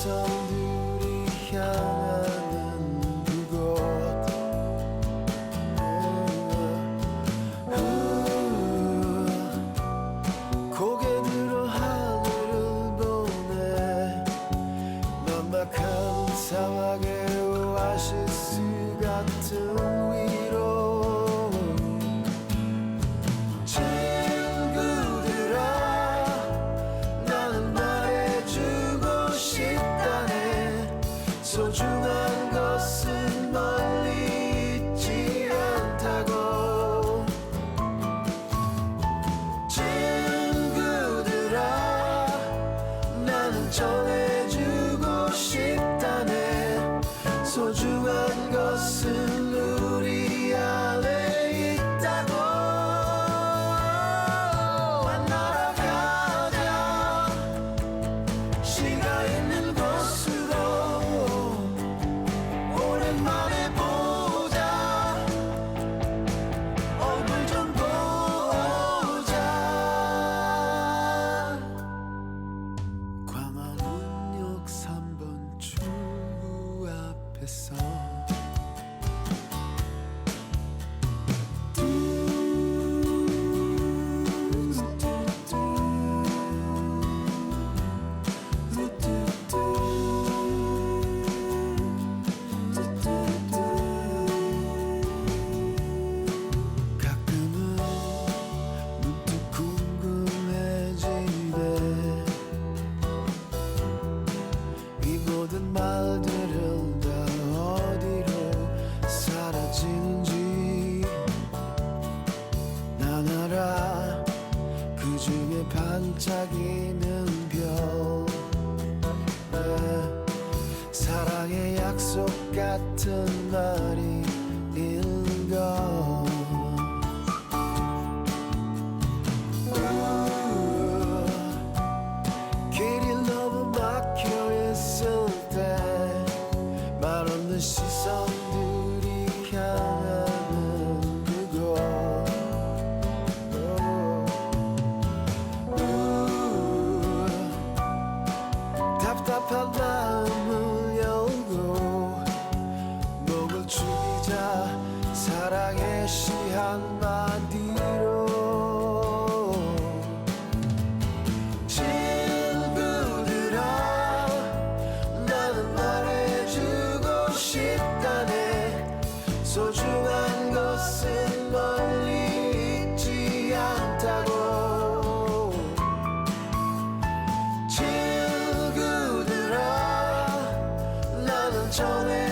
시선들이 향하는 그곳. 네. 고개 들어 하늘을 보네 넉넉한 사막의 오아시스 같은 소중한 것은 우리 안에 있다고. 만나러 가자. 시가 있는 곳으로 오랜만에 보자. 얼굴 좀 보자. 광화문 역 3번 출구 앞에서 말들은 다 어디로 사라지는지. 난 알아 그 중에 반짝이는 별. 네, 사랑의 약속 같은 말이 답답한 마음을 열고 목을 죽이자 사랑의 시 한마디로 친구들아 나는 말해주고 싶다네. 소중한 것은 멀리 있지 않다고 나는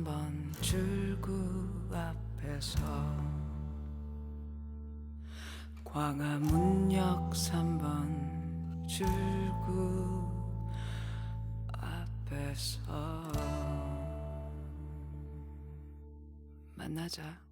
3번 출구 앞에서 광화문역 3번 출구 앞에서 만나자.